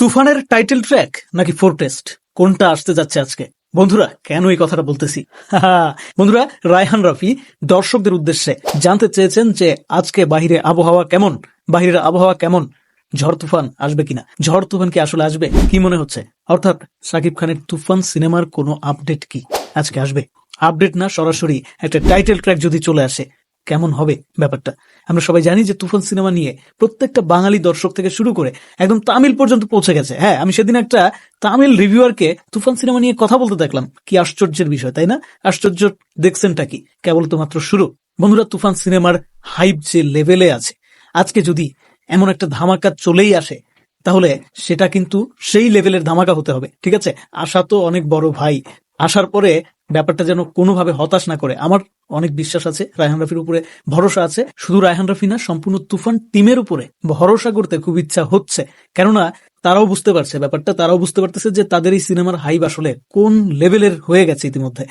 তুফানের title track নাকি ফোরটেস্ট কোনটা আসতে যাচ্ছে আজকে? বন্ধুরা, কেন এই কথাটা বলতেছি? বন্ধুরা, রায়হান রাফি দর্শকদের উদ্দেশ্যে জানতে চেয়েছেন যে আজকে বাহিরে আবহাওয়া কেমন? বাহিরের আবহাওয়া কেমন? ঝড় তুফান আসবে কিনা? ঝড় তুফান কি আসলে আসবে? কি মনে হচ্ছে? অর্থাৎ সাকিব খানের তুফান সিনেমার কোনো আপডেট কি আজকে আসবে? আপডেট না, সরাসরি একটা টাইটেল ট্র্যাক যদি চলে আসে কেমন হবে ব্যাপারটা। আমরা সবাই জানি যে তুফান সিনেমা নিয়ে প্রত্যেকটা বাঙালি দর্শক থেকে শুরু করে একদম তামিল পর্যন্ত পৌঁছে গেছে। হ্যাঁ আমি সেদিন একটা তামিল রিভিউয়ারকে তুফান সিনেমা নিয়ে কথা বলতে দেখলাম। কি আশ্চর্যের বিষয়, তাই না? আশ্চর্য দেখছেনটা কি? কেবল তো মাত্র শুরু। বন্ধুরা, তুফান সিনেমার হাইপ যে লেভেলে আছে, আজকে যদি এমন একটা ধামাকা চলেই আসে, তাহলে সেটা কিন্তু সেই লেভেলের ধামাকা হতে হবে। ঠিক আছে? আশা তো অনেক বড় ভাই। আসার পরে ব্যাপারটা যেন কোনোভাবে হতাশ না করে। আমার অনেক বিশ্বাস আছে, রায়হান রাফির উপরে ভরসা আছে। শুধু রায়হান রাফি না, সম্পূর্ণ তুফান টিমের উপরে ভরসা করতে খুব ইচ্ছা হচ্ছে। কেননা, তারাও বুঝতে পারছে ব্যাপারটা, তারাও বুঝতে পারতেছে যে তাদের এই সিনেমার হাইপ আসলে কোন লেভেলের হয়ে গেছে ইতিমধ্যে।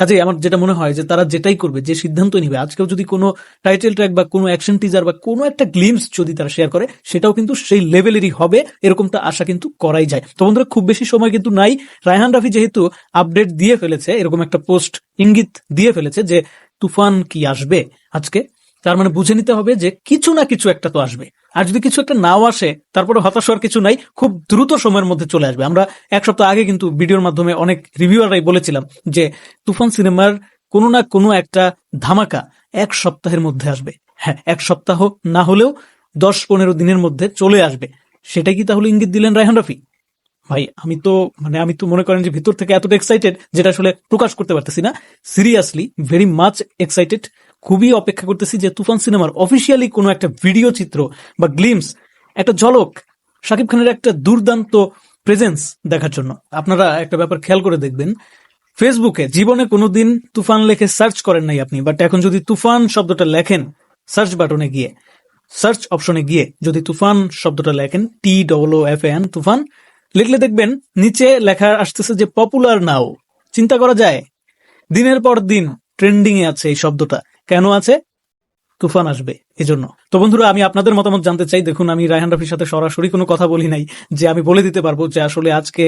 কাজে আমার যেটা মনে হয় যে তারা যেটাই করবে, যে সিদ্ধান্ত নিবে, আজকেও যদি কোনো টাইটেল ট্র্যাক বা কোনো অ্যাকশন টিজার বা কোনো একটা গ্লিমস যদি তারা শেয়ার করে, সেটাও কিন্তু সেই লেভেলেরই হবে, এরকমটা আশা কিন্তু করাই যায়। তো বন্ধুরা, খুব বেশি সময় কিন্তু নাই। রায়হান রাফি যেহেতু আপডেট দিয়ে ফেলেছে, এরকম একটা পোস্ট ইঙ্গিত দিয়ে ফেলেছে যে তুফান কি আসবে আজকে? তার মানে বুঝে নিতে হবে যে কিছু না কিছু একটা তো আসবে। আর যদি কিছু একটা নাও আসে তারপরে হতাশ হওয়ার কিছু নাই, খুব দ্রুত সময়ের মধ্যে চলে আসবে। আমরা এক সপ্তাহ আগে কিন্তু ভিডিওর মাধ্যমে অনেক রিভিউয়াররাই বলেছিলাম যে তুফান সিনেমার কোনো না কোনো একটা ধামাকা এক সপ্তাহের মধ্যে আসবে। হ্যাঁ এক সপ্তাহ না হলেও দশ পনেরো দিনের মধ্যে চলে আসবে। সেটা কি তাহলে ইঙ্গিত দিলেন রায়হান রাফি? ভাই, আমি তো মানে আমি তো মনে করেন যে ভিতর থেকে এতটা এক্সাইটেড যেটা আসলে প্রকাশ করতে পারতেছি না। সিরিয়াসলি ভেরি মাচ এক্সাইটেড খুবই অপেক্ষা করতেছি যে তুফান সিনেমার অফিসিয়ালি কোনো একটা ভিডিও চিত্র বা গ্লিমস একটা ঝলক, শাকিব খানের একটা দুর্দান্ত প্রেজেন্স দেখার জন্য। আপনারা একটা ব্যাপার খেয়াল করে দেখবেন ফেসবুকে জীবনে কোনোদিন তুফান লেখে সার্চ করেন নাই আপনি বাট এখন যদি তুফান শব্দটা লেখেন সার্চ বাটনে গিয়ে সার্চ অপশনে গিয়ে যদি তুফান শব্দটা লেখেন টি ডবল এফ এন তুফান, লিখলে দেখবেন নিচে লেখা আসতেছে যে পপুলার নাও চিন্তা করা যায়, দিনের পর দিন ট্রেন্ডিং এ আছে এই শব্দটা। কেন আছে? তুফান আসবে, এজন্য। তো বন্ধুরা, আমি আপনাদের মতামত জানতে চাই। দেখুন, আমি রায়হান রাফির সাথে সরাসরি কোনো কথা বলি নাই যে আমি বলে দিতে পারব যে আসলে আজকে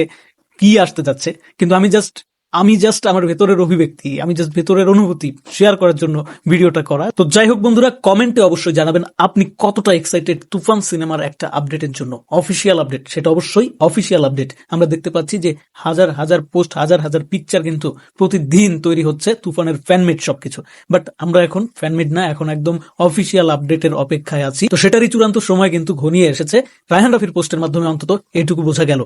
কি আসতে যাচ্ছে। কিন্তু আমি জাস্ট আমি জাস্ট আমার ভেতরের অভিব্যক্তি, আমি জাস্ট ভেতরের অনুভূতি শেয়ার করার জন্য ভিডিওটা করা। তো যাই হোক বন্ধুরা কমেন্টে অবশ্যই জানাবেন আপনি কতটা এক্সাইটেড তুফান সিনেমার একটা আপডেটের জন্য। অফিসিয়াল আপডেট সেটা অবশ্যই অফিসিয়াল আপডেট আমরা দেখতে পাচ্ছি যে হাজার হাজার পোস্ট হাজার হাজার পিকচার কিন্তু প্রতিদিন তৈরি হচ্ছে তুফানের ফ্যানমেড সবকিছু। বাট আমরা এখন ফ্যানমেড না, এখন একদম অফিসিয়াল আপডেটের অপেক্ষায় আছি। তো সেটারই চূড়ান্ত সময় কিন্তু ঘনিয়ে এসেছে। রায়হান রাফির পোস্টের মাধ্যমে অন্তত এটুকু বোঝা গেল।